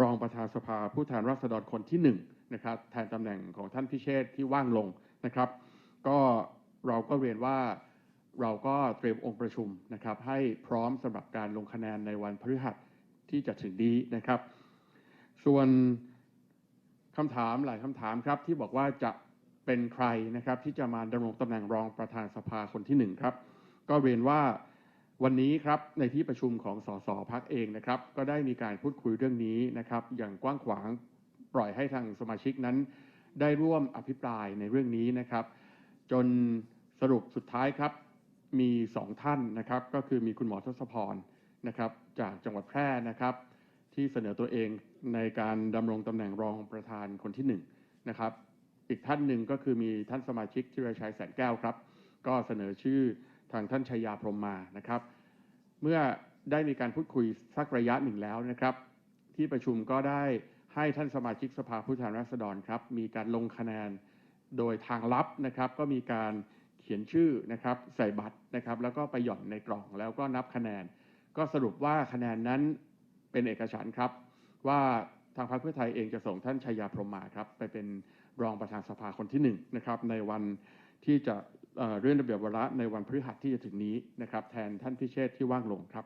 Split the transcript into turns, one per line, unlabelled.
รองประธานสภาผู้แทนราษฎรคนที่หนึ่งนะครับแทนตำแหน่งของท่านพิเชษที่ว่างลงนะครับ ก็เราก็เรียนว่าเราก็เตรียมองค์ประชุมนะครับ ให้พร้อมสำหรับการลงคะแนนในวันพฤหัสที่จะถึงนี้นะครับ ส่วนคำถามหลายคำถามครับที่บอกว่าจะเป็นใครนะครับที่จะมาดำรงตำแหน่งรองประธานสภาคนที่หนึ่งครับก็เรียนว่า วันนี้ครับในที่ประชุมของสสพักเองนะครับ ก็ได้มีการพูดคุยเรื่องนี้นะครับ อย่างกว้างขวางปล่อยให้ทางสมาชิกนั้น ได้ร่วมอภิปรายในเรื่องนี้นะครับ จนสรุปสุดท้ายครับมีสองท่านนะครับ ก็คือมีคุณหมอทศพรนะครับ จากจังหวัดแพร่นะครับ ที่เสนอตัวเองในการดำรงตำแหน่งรองประธานคนที่หนึ่งนะครับ อีกท่านหนึ่งก็คือมีท่านสมาชิกที่รชัยแสนแก้วครับ ก็เสนอชื่อ ทางท่านชัยยาพรมมานะครับ เมื่อได้มีการพูดคุยสักระยะหนึ่งแล้วนะครับ ที่ประชุมก็ได้ให้ท่านสมาชิกสภาผู้แทนราษฎรครับ มีการลงคะแนนโดยทางลับนะครับ ก็มีการเขียนชื่อนะครับ ใส่บัตรนะครับ แล้วก็ไปหย่อนในกล่องแล้วก็นับคะแนน ก็สรุปว่าคะแนนนั้นเป็นเอกฉันท์ครับ ว่าทางพรรคเพื่อไทยเองจะส่งท่านชัยยาพรมมาครับ ไปเป็นรองประธานสภาคนที่หนึ่งนะครับในวันที่จะ เรื่องระเบียบวาระในวันพฤหัสที่จะถึงนี้นะครับแทนท่านพิเชษที่ว่างลงครับ